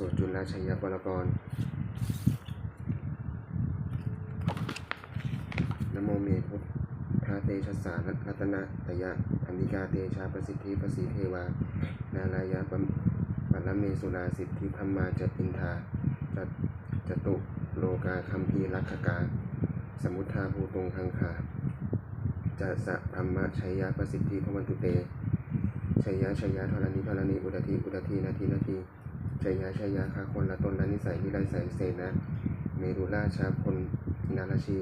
โสจุลชัยปรกรนโมเมพุทธาเตชะสารัตนะตยะธรรมิกาเตชาประสิทธิประสีเทวา นาลายะปัปัลเมสุราสิทธิธรรมาจปินทาจจตุโลกาคัมภีรักขกา สมุทธาภูตรงคังคาจะสะธรรมะชัยยะประสิทธิพวันตุเตชัยยะชัยยะธรณีธรณีอุดทีอุดทีนาทีนาที ชัยยะชัยยะคาคนละตนละนิสัยวิไลใสเสนะเมรุราชาพลนาราชี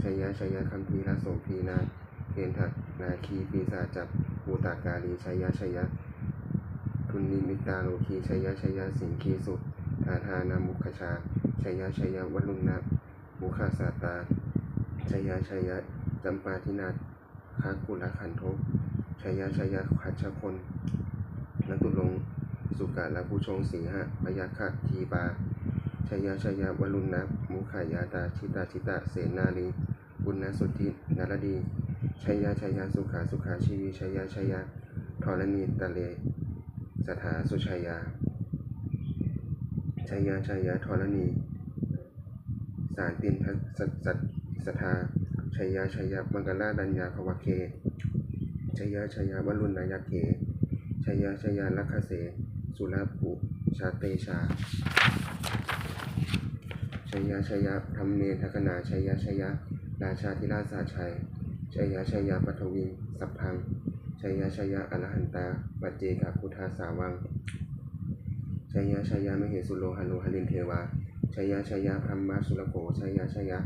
ชัยยะชัยยะคัมภีระโสพีนาเกณฑะนาคีปีศาจจับภูตากาลีชัยยะชัยยะทุนนิมิตาโลคีชัยยะชัยยะสิงคีสุทาทานามุขชาชัยยะชัยยะวัลุณนะมุขาสาตาชัยยะชัยยะจำปาทินาคากุลขันโทชัยยะชัยยะขัชพลนัตุลง สุกะและผู้ชงสีหะพยาคะทีบาชัยยะชัยยะวรุณนะมุขายาตาชิตาชิตะเสนาลีบุญนสุทธินารดีชัยยะชัยยะสุขาสุขาชีวีชัยยะชัยยะธรณีตะเล สถาสุชัยยาชัยยะชัยยะธรณี สารตินทัสสัตสทาชัยยะชัยยะมังกลาดัญญาภวเคชยาชยาวรุณนายเกชยาชยาลัคคเส สุรภูชาเตชาชยาชยาธรรมเมทคนาชยาชยาราชาธิราชาชัยชยาชยาปฐวีสัพพังชยาชยาอรหันตาปัจเจกพุทธาสาวังชยาชยามเหสุโลหะโลหะลินเทวาชยาชยาพรหมาสุรโขชยาชยา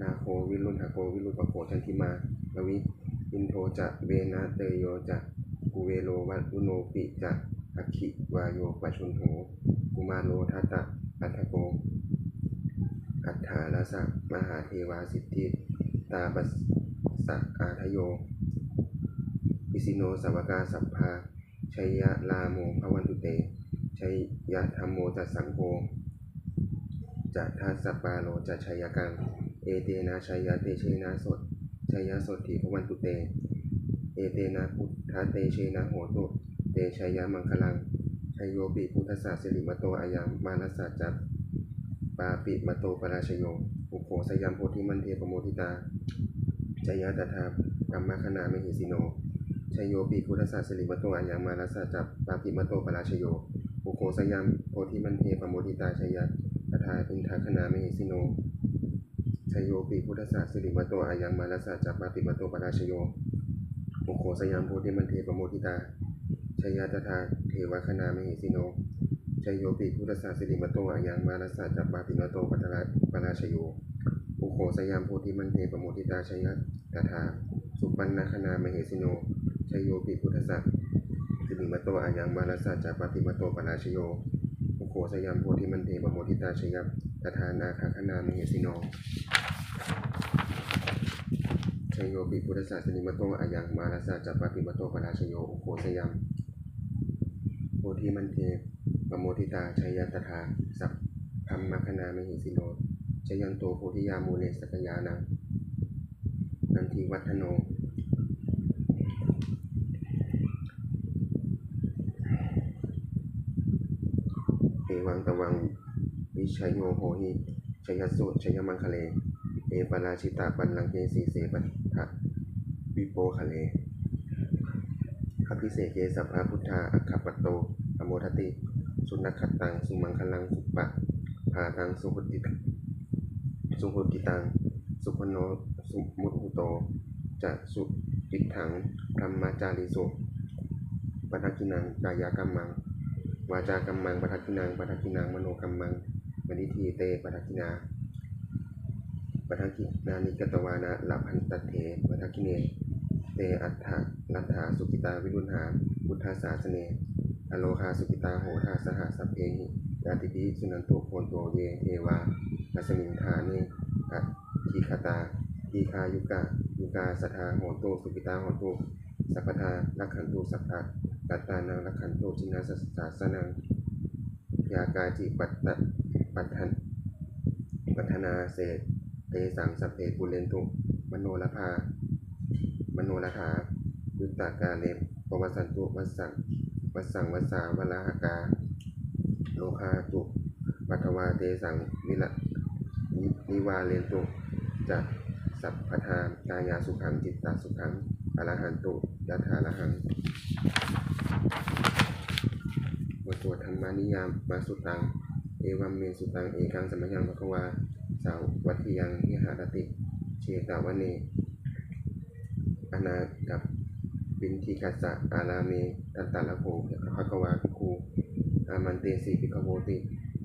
นาโควิรุณหโกวิรุปโขชันทิมาลวิอินโทจะเวนะเตโยจะกุเวโลวัตุโนปิจะ อัคคิวายโยปชุนโหกุมารโลทัตตะอัตถโก อัฏฐาลสะมหาเทวาสิทธิตาปัสสะอาทโยอิสิโนสวกาสัพพาชัยยะลาโมภวันตุเตชัยยะธรรมโมจะสังโฆจะทัสสปาโลจะชัยกัง เอเตนะชัยยะเตเชนะสดชยสดถีพวันตุเต เอเตนะพุทธเตเชนะโหตุ เตชยมังคลังชยโยปิพุทธศาสสิริมโตอายังมานัสสัจจัตปาปิมโตปราชโยอุโขสยัมโพธิมันเทปโมทิตาชยตถากัมมคณามหิสิโนชยโยปิพุทธศาสสิริมโตอายังมานัสสัจจัตปาปิมโตปราชโยอุโขสยัมโพธิมันเทปโมทิตาชยตถาอินทคณามหิสิโนชยโยปีพุทธศาสสิริมโตอายังมาลสาจัปปาปิมโตปราชโยโมโคสยามโพธิมันเทปโมทิตา ชยาตถาเทวคณามหิสิโนชยโยปีพุทธศาสิริมโตอายังมาลสาจัปปาปิมโตปัตระปราชโยโมโคสยามโพธิมันเทปโมทิตาชยาตถาสุปันนาคณามหิสิโนชยโยปีพุทธศาสิริมโตอายังมาลสาจัปปาปิมโตปราชโยโมโคสยามโพธิมันเทปโมทิตาชยาตถานาคาคณามหิสิโนชยโยปิพุทธศาสนิมโตอายังมาราสาจัปปิมโตปราชโยโอโคสยัม ธิมันเทปโมทิตาชัยยตถาสัพพัมมคณามหิสิโนชยันโตโพธิยามูเลสกยานังนันทิวัฒโน เอวังตะวังวิชัยโยโหหิชยสุชยมังคะเล เอปราชิตาปันลังเกสีเสปัทะวิโปคะเลอภิเศกเกสัพพะพุทธาอัคคปโต อโมทติ สุนัขตัง สุมังคลัง สุปะพาตัง สุหุติสุหุติตัง สุพโน สุมุตุโต จะสุจิถังธรรมจาริสุปทักกินังกายกรรมัง วาจากรรมังปทักกินังปทักกินังมโนกรรมังมณิทีเตปทักกินาปทักินานิกตวานะลาพันตเถปทักิเน เตอัฏฐะลัทธาสุกิตาวิรุณหาพุทธาสาสเน อโลหาสุกิตาโหทาสหสัพเพหิยาติปิสุนันโตโคนโตเยเทวาอัสมิงทาเนอะทีคาตาทีคายุกะยุกาสทาโหนโตสุกิตาโหนโตสัพพทาลักขันโตสัพพะตัตตานังลักขันโตชินาสสาสนังยากาจิปัตตปัฏฐันปัฒนาเศษเตสังสพเพปุเรนตุมโนลภามโนลถายุตตากาเลมปวสันตุวัสัง วัสังวัสาวลาหกา โลคาตุปัทวาเตสังวิละนิวาเลนตุจะสัพพทานกายาสุขังจิตตาสุขังอรหันตุยะถาระหังบทสวดธรรมานิยามมาสุตัง เอวัมเมสุตัง เอกังสมัยังภควาสาววัตถิยังนิหารติ เชตาวเนอนากับ ปินทิกัสสะอาราเมตัตตะละโภภควาภิกขุอามันเตสีภิกขโวติ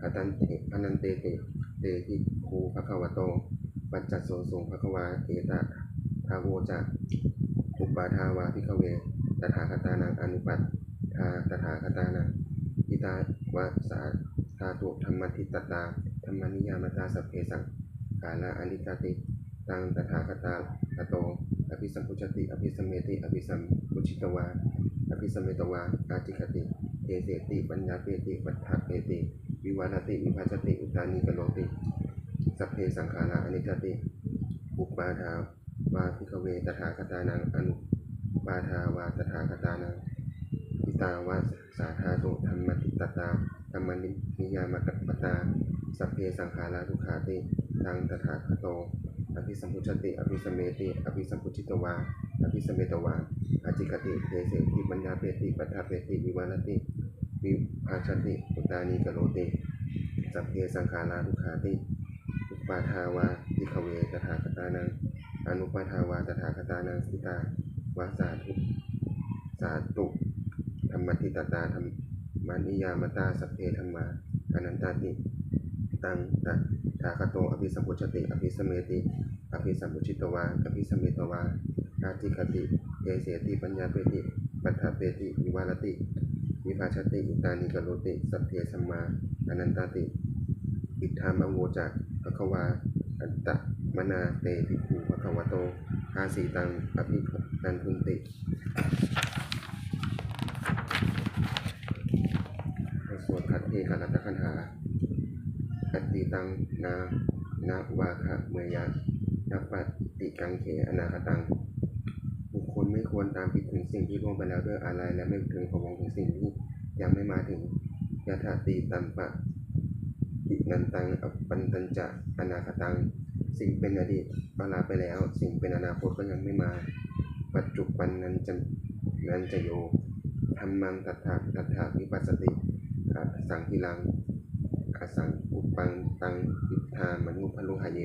อาตันเตอนันเตเตเตทิคูภควะโต ปัจจโสสงภควาเอตะทาโวจะอุปาทาวาภิกขเวตถาคตานังอนุปัตทาตถาคตานังอิตาวะสาธาตุธรรมทิตตาธรรมนิยามตาสัพเพสังกาลาอนิจจติตังตถาคตาคโต อภิสัมพุชติอภิสัมเมติอภิสัมพุชิตวาอภิสัมเมตวาอาจิคติเตเสติปัญญาเปติปัฏฐาเปติ วิวานติวิภัชติอุตานีกโลติสัพเพสังขาราอนิจจติอุปาทาวาพิกเวตถาคตานังอนุปาทาวาตถาคตานังอิตาวาสาธาโตธรรมติตตาธรรมนิยามกัปปตาสัพเพสังขาราทุขาติตังตถาคโต อภิสัมพุชติ อภิสมเมติ อภิสัมพุชิตวา อภิสมเมตวาอาจิกติเทเสติปัญญาเปติปัฏฐาเปติวิวานติ วิภาชติอุตานีกโลติสัพเพสังขาราทุขาติ อุปาทาวาทิขเวตถาคตานังอนุปาทาวาตถาคตานังสิตาวาสาธุสาตุธรรมติตตาธรรมานิยามตาสัพเพธรรมาอนันตติ ตังต ถาคโตอภิสัมพุชติอภิสมเมติอภิสัมพุชิตวาอภิสมเมตวาอาติคติเอเสติปัญญาเปติปัฏฐาเปติวิวารติ วิภาชติอุตานิกโลติ สัพเพสัมมาอนันตาติ อิทธามโวจักภควาอันตะมนาเตภิกขุภควโตอาสีตังอภินันทุนติสวดคัดเทกัลตะคันหาอัตติตัง นานาวาคะเมยะนัปฏิกังเขอนาคตัง บุคคลไม่ควรตามผิดถึงสิ่งที่ล่วงไปแล้วด้วยอะไรและไม่ถึงขอวงถึงสิ่งที่ยังไม่มาถึงยะถาตีตัมปะอินันตังอปันตัญจะอนาคตัง สิ่งเป็นอดีตปลาไปแล้ว สิ่งเป็นอนาคตก็ยังไม่มา ปัจจุบันนั้นจะนั้นจะโยธรรมังตัทธะตัทธะวิปัสสติอสังคิลังอสัง ปังตังอิทามนุพลุหายเย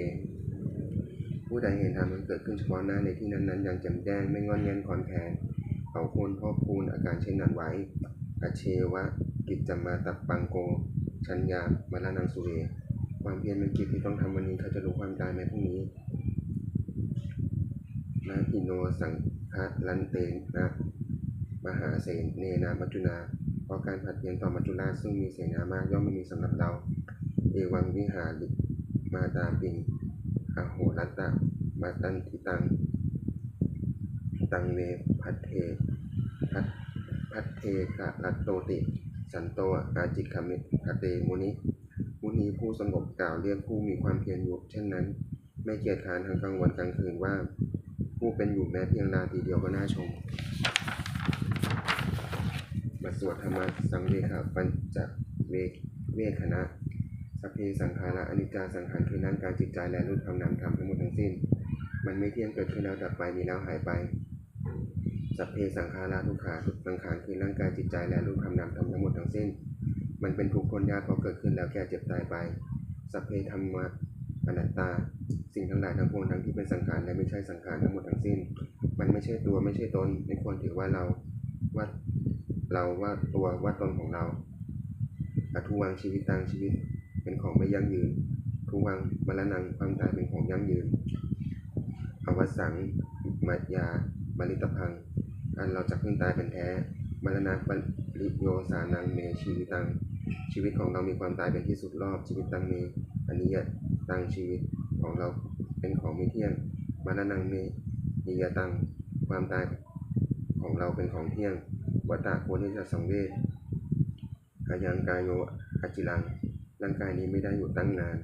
ผู้ใดเห็นธรรมมันเกิดขึ้นเฉพาะหน้าในที่นั้นๆอย่างแจ่มแจ้งไม่งอนแงนคอนแทนเขาโคนพอกพูนอาการเช่นนั้นไว้อาเชวะ กิจจมาตับปังโก ชัญญามาลานังสุเวความเพียรเป็นกิจที่ต้องทำวันนี้เขาจะรู้ความตายในพรุ่งนี้นะอิโนสังฆลันเตนะมหาเสนเนนามัจจุนาเพราะการผัดเปลี่ยนต่อมัจจุราชซึ่งมีเสนามากย่อมไม่มีสำหรับเรา เอวังวิหาริมาตาปิงอโหรัตตะมาตันทิตัง ตังเมพัทเทพัทพัทเทกะรัตโตติ สันโตอาจิคเมคเตมุนิมุนีผู้สงบกล่าวเรียกผู้มีความเพียรอยู่เช่นนั้น ไม่เกียจค้านทางกลางวันกลางคืนว่า ผู้เป็นอยู่แม้เพียงนาทีเดียวก็น่าชมมาสวดธรรมะสังเวคปัญจเวเวคณะ สัพเพสังขาระอนิจจาสังขารคือร่างกายจิตใจและรูปธรรมนามธรรมทั้งหมดทั้งสิ้น มันไม่เที่ยงเกิดขึ้นแล้วดับไปมีแล้วหายไป สัพเพสังขาราทุกขาทุกสังขารคือร่างกายจิตใจและรูปธรรมนามธรรมทั้งหมดทั้งสิ้น มันเป็นทุกข์คนยากเพราะเกิดขึ้นแล้วแก่เจ็บตายไป สัพเพธรรมะอนัตตา สิ่งทั้งหลายทั้งปวงทั้งที่เป็นสังขารและไม่ใช่สังขารทั้งหมดทั้งสิ้น มันไม่ใช่ตัวไม่ใช่ตนไม่ควรถือว่าเราว่าเราว่าตัวว่าตนของเราอทุวังชีวิตตังชีวิต เป็นของไม่ยั่งยืน ทุวังมรณังความตายเป็นของยั่งยืน อวสังมายาบริตพัง อันเราจะพึ่งตายเป็นแท้ มรณะบริโยสานังเมชีวิตัง ชีวิตของเรามีความตายเป็นที่สุดรอบ ชีวิตตังเมอันนี้ยตังชีวิตของเราเป็นของไม่เที่ยง มรณังเมนิยตัง ความตายของเราเป็นของเที่ยง วัตตะโคนิจะสังเวชอายังกายโยอาจิลัง ร่างกายนี้ไม่ได้อยู่ตั้งนาน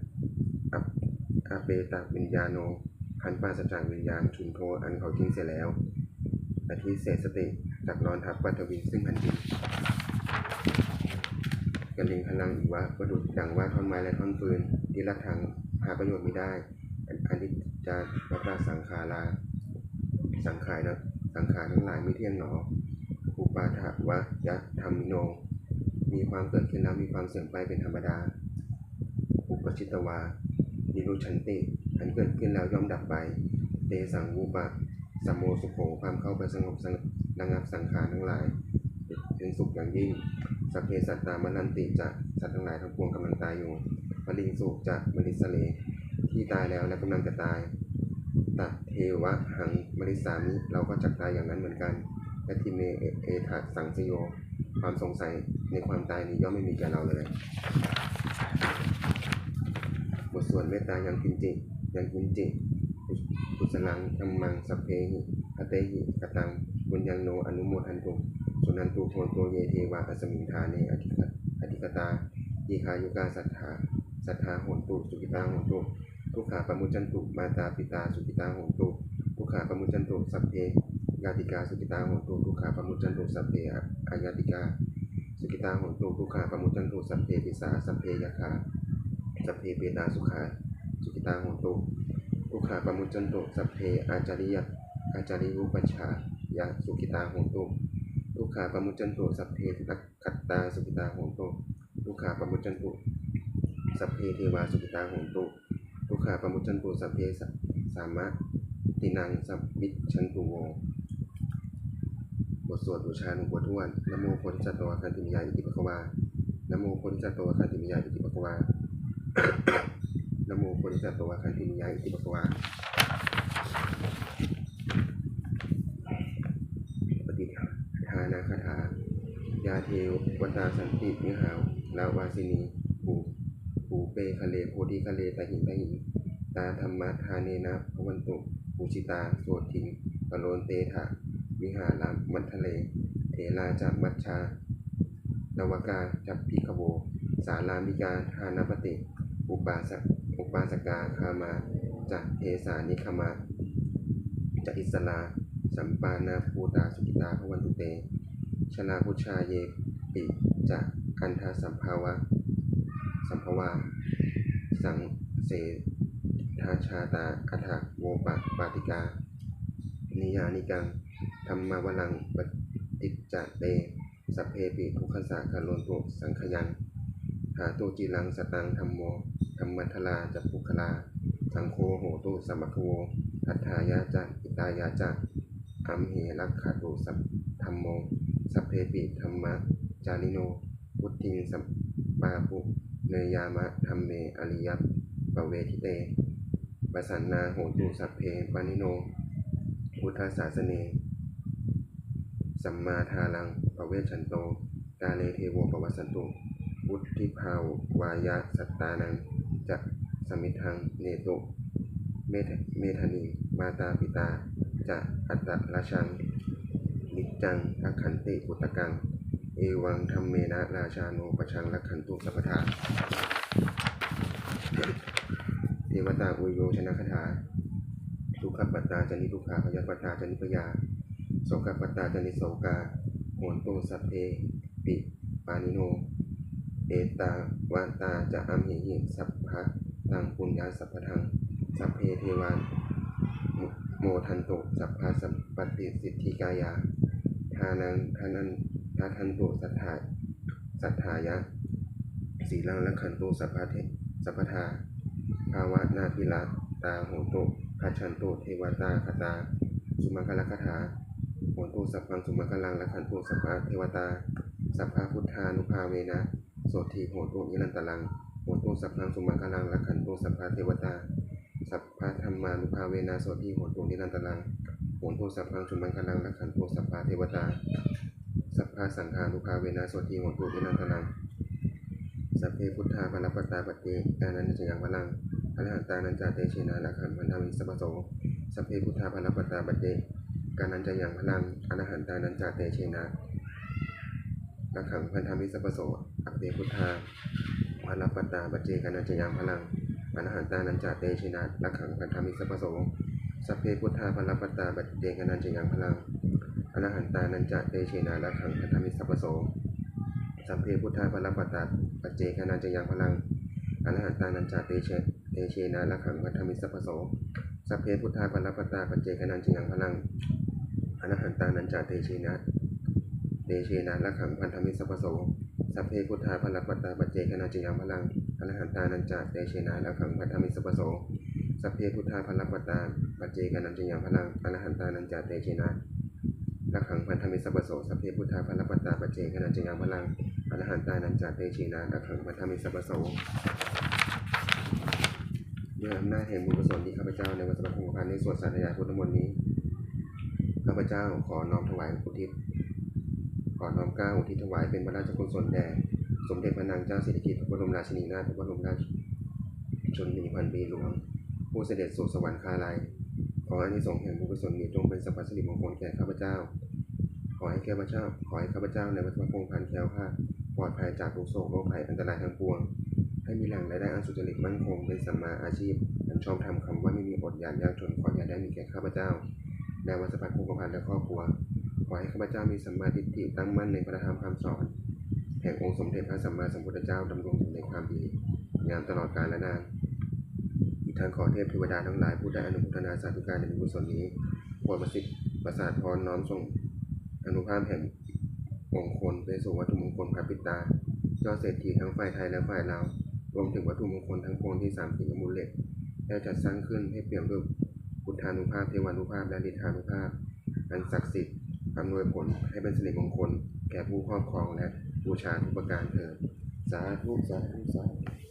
อัปอาเปตะวิญญาโนพันปาศจากวิญญาณชุนโทอันเขาทิ้งเสียแล้วอาทิเศษสติจากนอนทับปัทวินซึ่งแผ่นดินกลิงพลังอีกว่าประดุดดังว่าท่อนไม้และท่อนฟืนที่ละทางหาประโยชน์ไม่ได้อันนที่จะวัตาสังขาราสังขารนะสังขารทั้งหลายไม่เที่ยงหนออุปาทวะยะธรรมิโน มีความเกิดขึ้นแล้วมีความเสื่อมไปเป็นธรรมดา อุปชิตวานิรุชันติ อันเกิดขึ้นแล้วย่อมดับไป เตสังวูปะสมโมสุโขความเข้าไปสงบสงบระงับสังขารทั้งหลายเป็นสุขอย่างยิ่ง สัพเพสัตตามนันติจะสัตว์ทั้งหลายทั้งปวงกำลังตายอยู่ปริงสุขจะมริสเลที่ตายแล้วและกำลังจะตายตัดเทวะหังมริสามิเราก็จักตายอย่างนั้นเหมือนกันและทิเมเอเอทะสังสโย ความสงสัยในความตายนี้ย่อมไม่มีแก่เราเลย บทสวดเมตตายังกินจิยังกินจิกุศลังธรรมังสัพเพหิอเตหิกตังบุญยังโนอนุโมทันตุสุนันตุโทนโตเยเทวะอัสมิงทาเนอธิกอธิกตายีคายุกาสัทธาสัทธาโหนตุสุกิตาโหนตุทุกขาปมุจจันตุมาตาปิตาสุกิตาโหนตุทุกขาปมุจจันตุสัพเพยาติกาสุกิตาโหนตุทุกขาปมุจจันตุสัพเพอายาติกาสุกิตาโหนตุทุกขาปมุจจันตุสัพเพปิสาสัพเพยาคา สัพเพเปตาสุขาสุกิตาโหตุทุกขาปมุจจันตุสัพเพอาจาริยอาจาริยุปัชายะสุกิตาโหตุทุกขาปมุจจันตุสัพเพตักขัตตาสุกิตาโหตุทุกขาปมุจจันตุสัพเพเทวาสุกิตาโหตุทุกขาปมุจจันตุสัพเพสามะตินังสัพมิชันตุโวบทสวดบูชาหลวงปู่ทวดนะโมโพธิสัตว์คันติมิยาอิติปะคะวานะโมโพธิสัตว์คันติมิยาอิติปะคะวา โมโพธิสัตว์วะคันธิมิยาอิติปะคะวาปฏิทานาคาถายาเทวตาสันติมิหาวลาวาสินีปูปูเปคะเลโพธิคะเลตาหินตาหิน ตาธรรมะทาเนนะพวันตุปูชิตาโสทิงปโลนเตถะวิหารามมัททะเล เถราจัมัชชานวกาจับพิกโว สารามิกาทานปติ อุปาสก อุปาสกาคามาจะเทสานิคมาจะอิสลา สัมปานาภูตาสุกิตาพวันตุเตชลาพุชาเยปิจะอันทาสัมภาวะ สัมภวาสังเสทาชาตาอัฏฐโวปะปาติกา นิยานิกังธรรมวลังปฏิจจเต สัพเพปิทุขสาคาโลนตุสังขยังหาตุจิลังสตังธรรมโม ธรรมัทลาจะปุคลา สังโฆโหตุสัมมคโวทัฏฐายาจะอิตายาจะอัมเหรักขาตุสัพธรรมโม สัพเพปิธรรมะ จาริโน พุทธิงสัมปาปุเนยามะธรรมเมอริยปเวทิเตปสันนาโหตุสัพเพปานิโน พุทธศาสเน สัมมาทาลังปเวชันโต กาเลเทโวปวัสสันตุ วุฒิภาววายะสัตตานัง จะสมิทังเนตุเมธเมธานี มาตาปิตาจะอัตตราชัง นิจจังทักขันติปุตกัง เอวังธรรมเมนะราชาโนปชังรักขันตุสัพพทาเทวตาอุโยชนะคาถาทุกขปัตตาจนิทุกขาพยาปัตตาจนิพยาโสกปัตตาจนิโสกาโหนตุสัพเพปิปานิโน เอตาวาตาจะอัมเหหิสัพพะตังปุญญาสัพพทังสัพเพเทวานโมทันโตสัพพะสัพปฏิสิทธิกายา ทานังทานันทาทันโตสัทธาสัทธายะสีลังละขันโตสัพพะเทสัพพทาภาวะนาภิละตาโหโตพัชันโตเทวตาคตา สุมังคลคถาโหนโตสัพพังสุมังคลังละขันโตสัพพะเทวตา สัพพะพุทธานุภาเวนะ โสทีโหตุยินันตลังโหตุสัพพังสุมังคลังละขันตุสัพพะเทวตา สัพพะธรรมานุภาเวนะโสทีโหตุยินันตลังโหตุสัพพังสุมังคลังละขันตุสัพพะเทวตา สัพพะสังฆานุภาเวนะโสทีโหตุยินันตลังสัพเพพุทธาภลปตาปฏิกานันจะยังพลังอรหันตานันจาเตชินาละขันพันธมิสัพโสสัพเพพุทธาภลปตาปฏิกานันจะยังพลังอรหันตานันจาเตชินา ละขังพันธมิสัพโสอัปเปพุทธาภาลปัตตาปัจเจกานัจยังพลังอรหันตานันจาเตชินาละขังพันธมิสัพโสสัพเพพุทธาภาลปัตตาปัจเจกานัจยังพลังอรหันตานันจาเตชินาละขังพันธมิสัพโสสัพเพพุทธาภลปัตตาปัจเจกนัจยังพลังอรหันตานันจาเตเชเตเชนะละขังวัฏมิสัพโสสัพเพพุทธาภลปัตตาปัจเจกนัจยังพลังอรหันตานันจาเตเชนะ เตเชนะละขังพันธมิสัพโสสัพเพพุทธาภลปัตตาปัจเจกนันจะยังพลังอรหันตานันจาเตเชนะละขังพันธมิสัพโสสัพเพพุทธาภลปตตาปัจเจกนันจยังพลังอรหันตานันจาเตเชนะละขังพันธมิสัพโสสัพเพพุทธาภลปตตาปัจเจกนันจยังพลังอรหันตานันจาเตเชนะละขังพันธมิสัพโสด้วยอำนาจแห่งบุญกุศลที่ข้าพเจ้าในวันสมคงพันธ์ในสวดสาธยายพุทธมนต์นี้ข้าพเจ้าขอน้อมถวายอุทิศ อน้อมเกล้าอุทิศถวายเป็นพระราชกุศลแด่สมเด็จพระนางเจ้าสิริกิติ์พระบรมราชินีนาถพระบรมราชชนนีพันปีหลวง ผู้เสด็จสู่สวรรคาลัย ขออานิสงส์แห่งบุญกุศลนี้จงเป็นสัพพสิริมงคลแก่ข้าพเจ้า ขอให้ข้าพเจ้า ขอให้ข้าพเจ้าในวัฏพงพันแคล้วคลาดปลอดภัยจากทุกโศกโรคภัยอันตรายทั้งปวง ให้มีแหล่งรายได้อันสุจริตมั่นคงเป็นสัมมาอาชีพอันชอบทำคำว่าไม่มีอดอยากยากจนขออย่าได้มีแก่ข้าพเจ้าในวัฏพงพันและครอบครัว ให้ข้าพเจ้ามีสัมมาทิฏฐิตั้งมั่นในพระธรรมคำสอน แห่งองค์สมเด็จพระสัมมาสัมพุทธเจ้าดำรงอยู่ในความดี งามตลอดกาลและนานอีกทางขอเทพเทวดาทั้งหลายผู้ได้อนุโมทนาสาธุการในบุญกุศลนี้โปรดประสิทธิ์ประสาทพรน้อมส่งอนุภาพแห่งมงคลไปสู่วัตถุมงคลพระปิตายอดเศรษฐีทั้งฝ่ายไทยและฝ่ายลาวรวมถึงวัตถุมงคลทั้งปวงที่สามสิ่งมูลเหล็กได้จัดสร้างขึ้นให้เปี่ยมด้วยพุทธานุภาพเทวานุภาพและฤทธานุภาพ อันศักดิ์สิทธิ์ อำนวยผลให้เป็นสิริมงคล แก่ผู้ครอบครองและบูชาทุกประการเถิดสาธุสาธุสาธุ